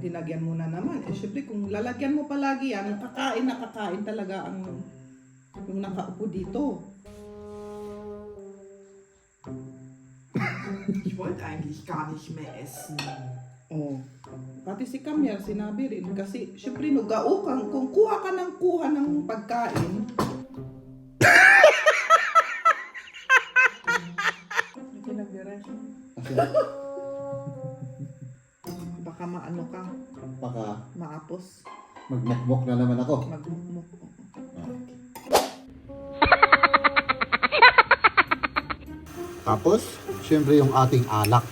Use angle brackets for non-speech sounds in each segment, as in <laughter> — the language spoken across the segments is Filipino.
dinagyan mo na naman. Eh, syempre, kung lalagyan mo palagi yan, kakain na kakain talaga ang yung nakaupo dito. Ich wollte eigentlich gar nicht mehr essen. Oh. Pati si Kamyar, sinabi rin. Kasi, syempre, kang, kung kuha ka ng kuha ng pagkain, Hindi <laughs> maapos, magmukmok na naman ako. magmukmuk. Tapos, syempre yung ating alak.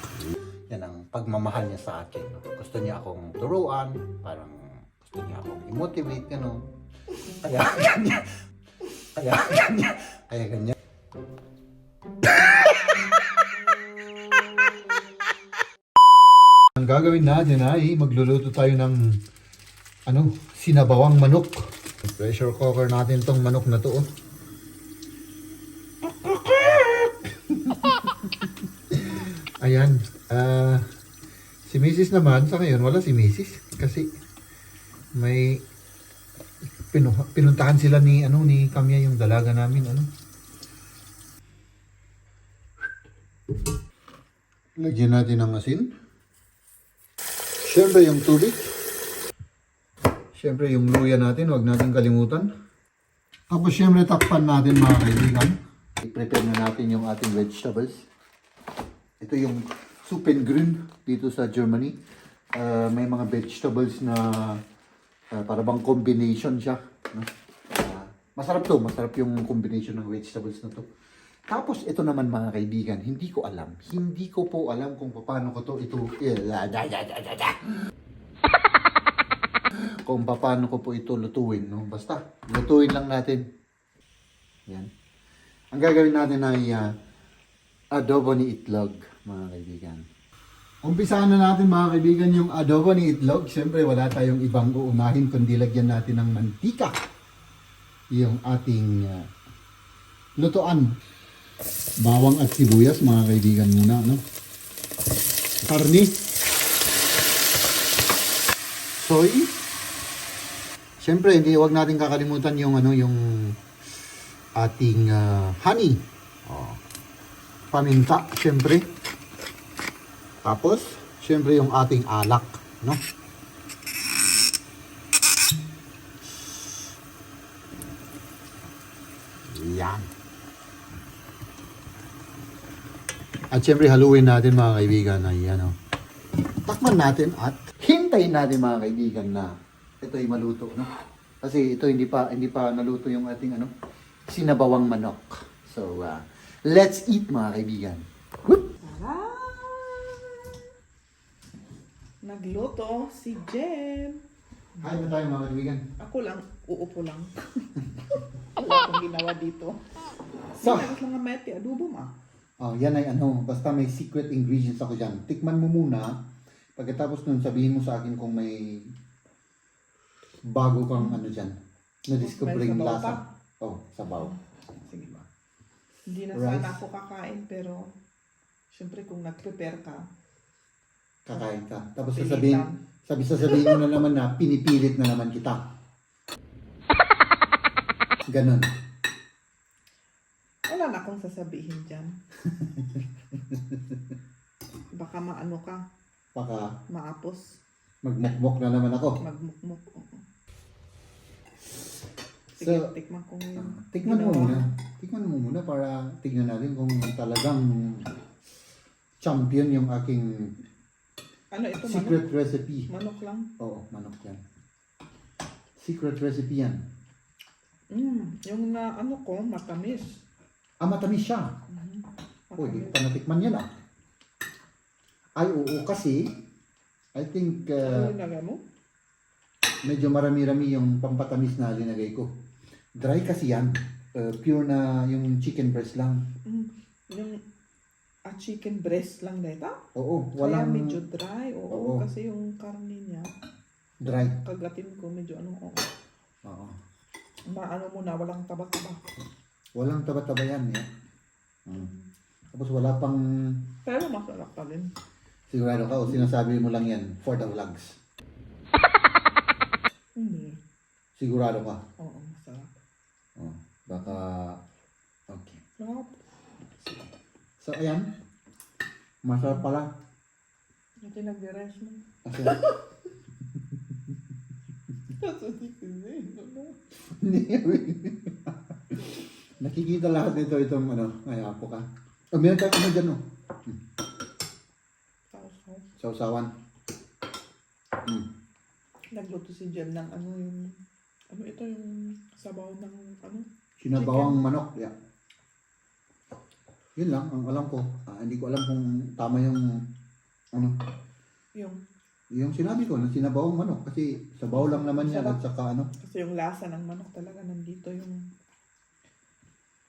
Yan ang pagmamahal niya sa akin. no? Gusto niya akong turuan, parang gusto niya akong i-motivate, gano'n. Kaya <laughs> ganyan. Kaya ganyan. Kaya ganyan. Ang gagawin natin ay magluluto tayo ng ano, sinabawang manok. Pressure cooker natin tong manok na to. Oh. <laughs> Ayan. ah si Mrs. naman, sa ngayon, wala si Mrs. Kasi may pinu pinuntahan sila ni ano ni Kamya yung dalaga namin ano. Lagyan natin ng asin. Siyempre yung tubig. Siyempre yung luya natin, wag natin kalimutan. Tapos siyempre takpan natin mga kaibigan. I-prepare na natin yung ating vegetables. Ito yung Suppengrün dito sa Germany. Ah, may mga vegetables na ah, para bang combination siya. No? Ah, masarap to, masarap yung combination ng vegetables na to. Tapos ito naman mga kaibigan, hindi ko alam. Hindi ko po alam kung paano ko to ito. Kung paano ko po ito lutuin, no? Basta, lutuin lang natin. Yan. Ang gagawin natin ay ah, adobo ni itlog, mga kaibigan. Umpisahan na natin mga kaibigan yung adobo ni itlog. Siyempre wala tayong ibang uunahin kundi lagyan natin ng mantika. Yung ating ah, lutuan. Bawang at sibuyas mga kaibigan muna. No? Karni. Soy. Siyempre hindi wag natin kakalimutan yung ano yung ating ah, honey. Oh. Paminta, siyempre. Tapos, siyempre yung ating alak, no? Yan. At siyempre haluin natin mga kaibigan na yan, oh. Takman natin at hintayin natin mga kaibigan na ito ay maluto, no? Kasi ito hindi pa hindi pa naluto yung ating ano, sinabawang manok. So, uh, let's eat mga kaibigan. Whoop! Nagluto si Jen. Kain na tayo mga kaibigan. Ako lang, uupo lang. <laughs> Wala akong ginawa dito. So- Ginagos lang ang meti, adobo ma. Oh, yan ay ano, basta may secret ingredients ako dyan. Tikman mo muna. Pagkatapos nun, sabihin mo sa akin kung may bago kang ano dyan. Na-discovering May sabaw lasa. pa? Oh, sabaw. Sige ba. Hindi na Rice. sana ako kakain pero syempre kung nag-prepare ka, Kakain ka. Tapos Pilitan. sasabihin, sabi sasabihin mo na naman na pinipilit na naman kita. <laughs> Ganon. wala na akong sasabihin dyan. <laughs> Baka maano ka, Baka maapos, magmukmok na naman ako. magmukmuk. Oo. Sige, So, tikman ko ngayon. Tikman mo Ginawa. muna. Tikman mo muna para tignan natin kung talagang champion yung aking Ano ito, manok? secret recipe. Manok lang. Oo, manok yan. Secret recipe yan. Mm, yung na ano ko, matamis. Ah, matamis siya. Mhm. Uy, di pa natikman yan ah. Ay, oo, kasi I think Ano uh, nilagay mo? Medyo marami-rami yung pampatamis na linagay ko. Dry kasi yan. Uh, pure na yung chicken breast lang. Mm, yung a chicken breast lang dito? Oo, Kaya walang medyo dry. Oo, Oo. kasi yung karne niya, dry. kagatin ko medyo ano, oo. Oo. Maano mo na, walang taba-taba. Walang taba-taba yan. Eh. Mm. Tapos wala pang Pero masarap pa rin. sigurado ka o sinasabi mo lang yan for the vlogs. Hindi. Sigurado ka? Oo, masarap. Oh, baka... Okay. Sarap. So, ayan. Masarap pala. Ito nag-rest mo. Kasi, <laughs> hindi. <laughs> Nakikita lahat nito itong ano, ay apo ka. Oh, meron tayo ano dyan, no? Sausaw. Sausawan. Hmm. Nagluto si Jem ng ano yung... Ano ito yung sabaw ng ano? Sinabawang manok. Yeah. Yun lang, ang alam ko. Ah, hindi ko alam kung tama yung ano, Yung... yung sinabi ko na sinabawang manok kasi sabaw lang naman yan at saka ano. Kasi yung lasa ng manok talaga nandito yung...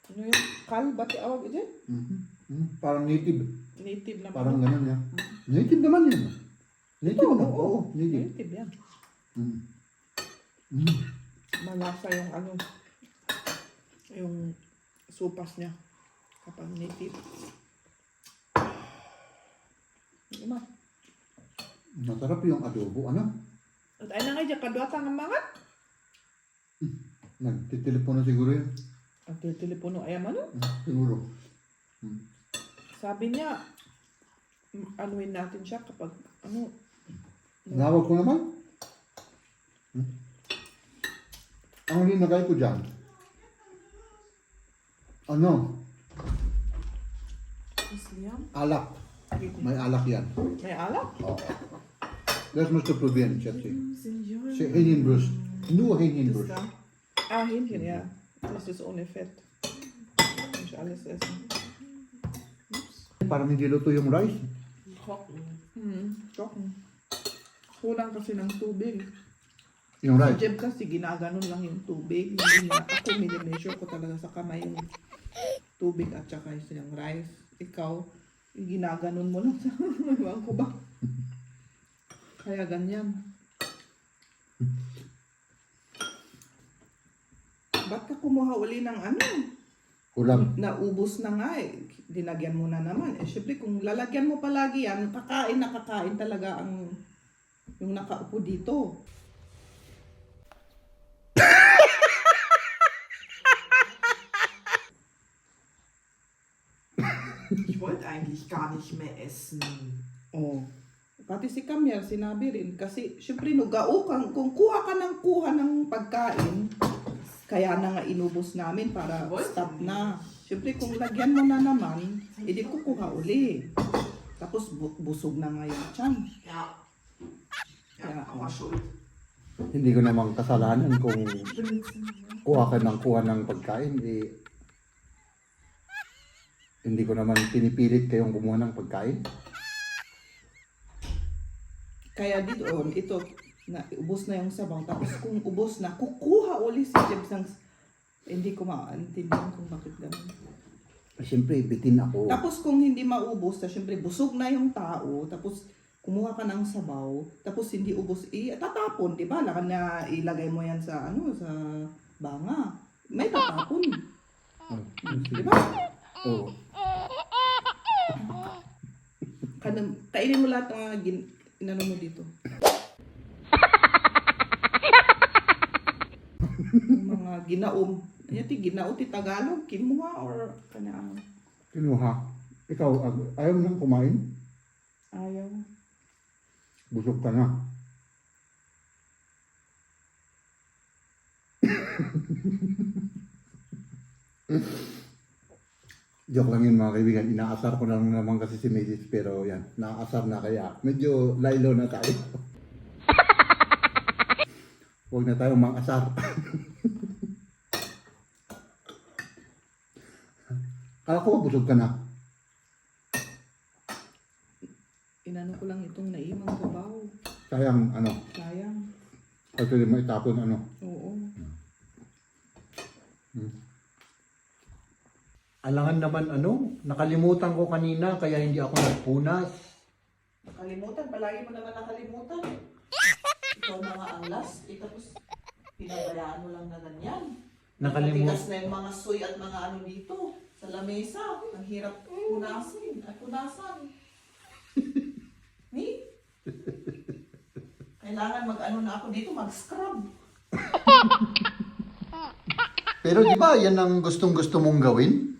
Ano yung kal? Ba't awag ito? Mhm. Mm, parang native. Native na Parang ganun yan. Native naman yan. Native Oo, na. oo. Oo, native. Native yan. Mm. Mm. Malasa yung ano... Yung supas niya. Kapag native. Ima. Masarap yung adobo. Ano? At ay na nga dyan, kadwata ng mga. Nagtitelepono siguro yun. Ang telepono ay ano? Mm, Siguro. Mm. Sabi niya, anuin natin siya kapag ano, Nawag ko naman. Hmm? Ang linagay ko dyan. Ano? Alak. May alak yan. May alak? Oo. Das musst du probieren. Se Hähnchenbrust. Nur Hähnchenbrust. Ah, Hähnchen, ja. Das ist ohne Fett. Kann ich alles essen. Parang hindi luto yung rice. Trocken. Hmm, trocken. Kulang kasi ng tubig. Yung Si rice. Jeb kasi ginaganon lang yung tubig. Hindi niya, ako minimeasure ko talaga sa kamay yung tubig at saka yung rice. Ikaw, ginaganon mo lang sa <laughs> ewan ko ba? Kaya ganyan. Ba't ka kumuha uli ng ano? Ulam. Naubos na nga eh. Dinagyan mo na naman. Eh, syempre kung lalagyan mo palagi yan, kakain na kakain talaga ang yung nakaupo dito. Ich wollte eigentlich gar nicht mehr essen. Oh. Pati si Kamyar, sinabi rin. Kasi, syempre, no, gaukan. Kung kuha ka ng kuha ng pagkain, kaya na nga inubos namin para stop na. Syempre, kung lagyan mo na naman, edi kukuha uli. Tapos, bu- busog na nga yung tiyan. Ja. Ja, Ja. aber schuld. Hindi ko namang kasalanan kung <laughs> kuha ka ng kuha ng pagkain. Eh, hindi ko naman pinipilit kayong kumuha ng pagkain. Kaya dito, oh, ito, na, ubos na yung sabaw. Tapos kung ubos na, kukuha uli si Jebs ng... Hindi ko maintindihan kung bakit ganun. Siyempre, bitin ako. Tapos kung hindi maubos, na syempre busog na yung tao, tapos kumuha ka ng sabaw, tapos hindi ubos, i tatapon, di ba? Laka na ilagay mo yan sa ano, sa banga. May tatapon, Oh, di ba? oh. Kanang, kainin mo lahat ng mga gin, inano mo dito. Mga ginaom. Ano ti ginao ti Tagalog, kinuha or kanang Kinuha. Ikaw, ag- ayaw nang kumain? ayaw. Busog ka na. <laughs> Joke lang yun mga kaibigan. Inaasar ko lang naman kasi si Mrs. Pero yan, naasar na kaya. Medyo laylo na tayo. <laughs> Huwag na tayo mang-asar. <laughs> Kala ko busog ka na. Inano ko lang itong naimang sabaw. Sayang ano, Sayang. actually maitapon ano. Oo. Alangan naman ano, nakalimutan ko kanina kaya hindi ako nagpunas. Nakalimutan, palagi mo naman nakalimutan. Ikaw na nga ang last, eh, tapos pinabayaan mo lang na ganyan. Nakalimutan. Na yung mga soy at mga ano dito sa lamesa. Ang hirap punasin at punasan. Ni? Kailangan mag-ano na ako dito, mag-scrub. Pero di ba yan ang gustong gusto mong gawin?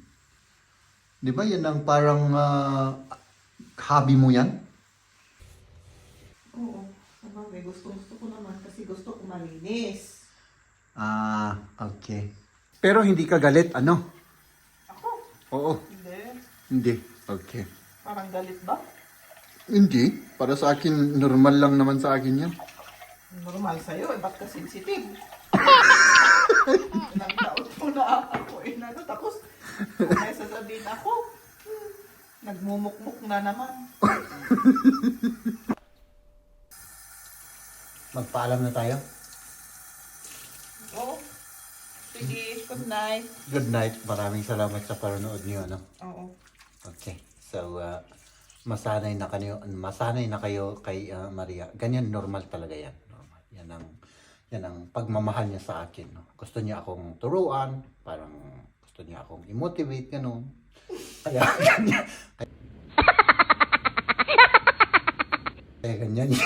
Di ba yan ang parang ah, hobby mo yan? Oo. Sabagay, gusto, gusto ko naman kasi gusto ko malinis. Ah, okay. Pero hindi ka galit, ano? Ako? Oo, Hindi. hindi. Okay. Parang galit ba? Hindi. Para sa akin, normal lang naman sa akin yan. Normal sa'yo, eh, ba't ka sensitive? Ilang taon ko na ako, eh, ano, tapos, may sasabihin ako, hmm, nagmumukmuk na naman. Magpaalam na tayo. Oo. Sige, good night. Good night. Maraming salamat sa panonood niyo, ano? Oo. Okay. So, uh, masanay na kayo, masanay na kayo kay uh, Maria. Ganyan, normal talaga yan. Normal. Yan ang, yan ang pagmamahal niya sa akin. No? Gusto niya akong turuan, parang gusto niya akong i-motivate, gano'n. Kaya, <laughs> ganyan. Kaya ganyan yung,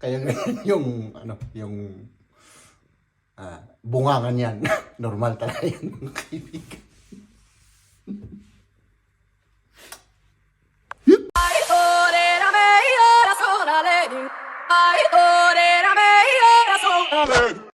kaya ganyan yung, ano, yung, ah, bungangan yan. <laughs> normal talaga yan, mga kaibigan.